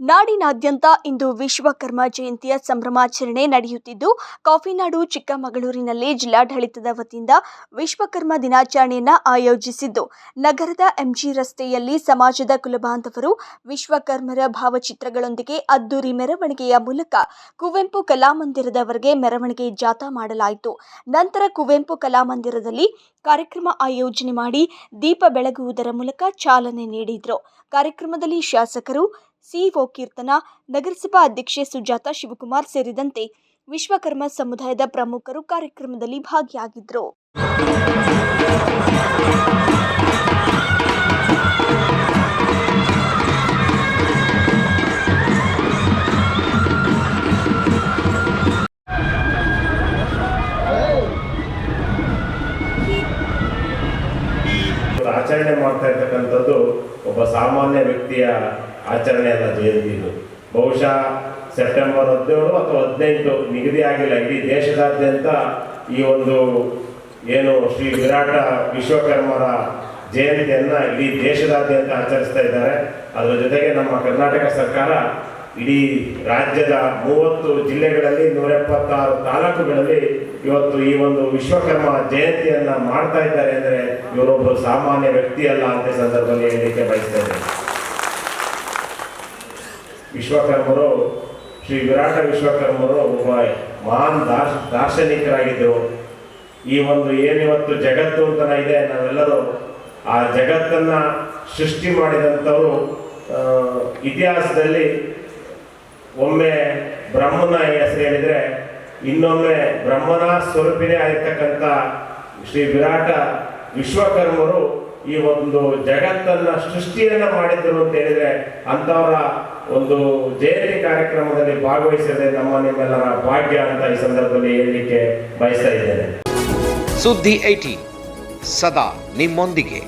ನಾಡಿನಾದ್ಯಂತ ಇಂದು ವಿಶ್ವಕರ್ಮ ಜಯಂತಿಯ ಸಂಭ್ರಮಾಚರಣೆ ನಡೆಯುತ್ತಿದ್ದು, ಕಾಫಿನಾಡು, ಚಿಕ್ಕಮಗಳೂರಿನಲ್ಲಿ ಜಿಲ್ಲಾಡಳಿತದ ವತಿಯಿಂದ ವಿಶ್ವಕರ್ಮ ದಿನಾಚರಣೆಯನ್ನು ಆಯೋಜಿಸಿದ್ದು. ನಗರದ ಎಂಜಿ ರಸ್ತೆಯಲ್ಲಿ ಸಮಾಜದ ಕುಲಬಾಂಧವರು ವಿಶ್ವಕರ್ಮರ ಭಾವಚಿತ್ರಗಳೊಂದಿಗೆ ಅದ್ದೂರಿ ಮೆರವಣಿಗೆಯ ಮೂಲಕ ಕುವೆಂಪು ಕಲಾಮಂದಿರದವರೆಗೆ ಮೆರವಣಿಗೆ ಜಾಥಾ ಮಾಡಲಾಯಿತು. ನಂತರ ಕುವೆಂಪು ಕಲಾಮಂದಿರದಲ್ಲಿ ಕಾರ್ಯಕ್ರಮ ಆಯೋಜನೆ ಮಾಡಿ ದೀಪ ಬೆಳಗುವುದರ ಮೂಲಕ ಚಾಲನೆ ನೀಡಿದರು. ಕಾರ್ಯಕ್ರಮದಲ್ಲಿ ಶಾಸಕರು ಸಿಒ ಕೀರ್ತನ, ನಗರಸಭಾ ಅಧ್ಯಕ್ಷೆ ಸುಜಾತ ಶಿವಕುಮಾರ್ ಸೇರಿದಂತೆ ವಿಶ್ವಕರ್ಮ ಸಮುದಾಯದ ಪ್ರಮುಖರು ಕಾರ್ಯಕ್ರಮದಲ್ಲಿ ಭಾಗಿಯಾಗಿದ್ದರು. ಆಚರಣೆ ಮಾಡ್ತಾ ಇರ್ತಕ್ಕಂಥದ್ದು ಒಬ್ಬ ಸಾಮಾನ್ಯ ವ್ಯಕ್ತಿಯ ಆಚರಣೆ ಅಲ್ಲ ಜಯಂತಿ ಇದು. ಬಹುಶಃ ಸೆಪ್ಟೆಂಬರ್ ಹದಿನೇಳು ಅಥವಾ ಹದಿನೆಂಟು ನಿಗದಿ ಆಗಿಲ್ಲ ಇಡೀ ದೇಶದಾದ್ಯಂತ ಈ ಒಂದು ಏನು ಶ್ರೀ ವಿರಾಟ ವಿಶ್ವಕರ್ಮರ ಜಯಂತಿಯನ್ನು ಇಡೀ ದೇಶದಾದ್ಯಂತ ಆಚರಿಸ್ತಾ ಇದ್ದಾರೆ. ಅದರ ಜೊತೆಗೆ ನಮ್ಮ ಕರ್ನಾಟಕ ಸರ್ಕಾರ ಇಡೀ ರಾಜ್ಯದ ಮೂವತ್ತು ಜಿಲ್ಲೆಗಳಲ್ಲಿ ನೂರ ಎಪ್ಪತ್ತಾರು ತಾಲೂಕುಗಳಲ್ಲಿ ಇವತ್ತು ಈ ಒಂದು ವಿಶ್ವಕರ್ಮ ಜಯಂತಿಯನ್ನು ಮಾಡ್ತಾ ಇದ್ದಾರೆ. ಅಂದರೆ ಇವರೊಬ್ಬರು ಸಾಮಾನ್ಯ ವ್ಯಕ್ತಿ ಅಲ್ಲ ಅಂತ ಸಂದರ್ಭದಲ್ಲಿ ಹೇಳಲಿಕ್ಕೆ ಬಯಸ್ತಾ ಇದ್ದೇನೆ. ವಿಶ್ವಕರ್ಮರು, ಶ್ರೀ ವಿರಾಟ ವಿಶ್ವಕರ್ಮರು ಒಬ್ಬ ಮಹಾನ್ ದಾರ್ಶ ದಾರ್ಶನಿಕರಾಗಿದ್ದರು. ಈ ಒಂದು ಏನಿವತ್ತು ಜಗತ್ತು ಅಂತನ ಇದೆ ನಾವೆಲ್ಲರೂ, ಆ ಜಗತ್ತನ್ನ ಸೃಷ್ಟಿ ಮಾಡಿದಂಥವರು ಇತಿಹಾಸದಲ್ಲಿ ಒಮ್ಮೆ ಬ್ರಹ್ಮನ ಹೆಸರು ಹೇಳಿದರೆ ಇನ್ನೊಮ್ಮೆ ಬ್ರಹ್ಮನ ಸ್ವರೂಪಿನೇ ಆಗಿರ್ತಕ್ಕಂಥ ಶ್ರೀ ವಿರಾಟ ವಿಶ್ವಕರ್ಮರು ಈ ಒಂದು ಜಗತ್ತನ್ನ ಸೃಷ್ಟಿಯನ್ನ ಮಾಡಿದ್ರು ಅಂತ ಹೇಳಿದ್ರೆ ಅಂಥವರ ಒಂದು ಜಯಂತಿ ಕಾರ್ಯಕ್ರಮದಲ್ಲಿ ಭಾಗವಹಿಸದೆ ನಮ್ಮ ನಿಮ್ಮೆಲ್ಲರ ಭಾಗ್ಯ ಅಂತ ಈ ಸಂದರ್ಭದಲ್ಲಿ ಹೇಳಲಿಕ್ಕೆ ಬಯಸ್ತಾ ಇದ್ದೇನೆ. ಸುದ್ದಿ ಐಟಿ ಸದಾ ನಿಮ್ಮೊಂದಿಗೆ.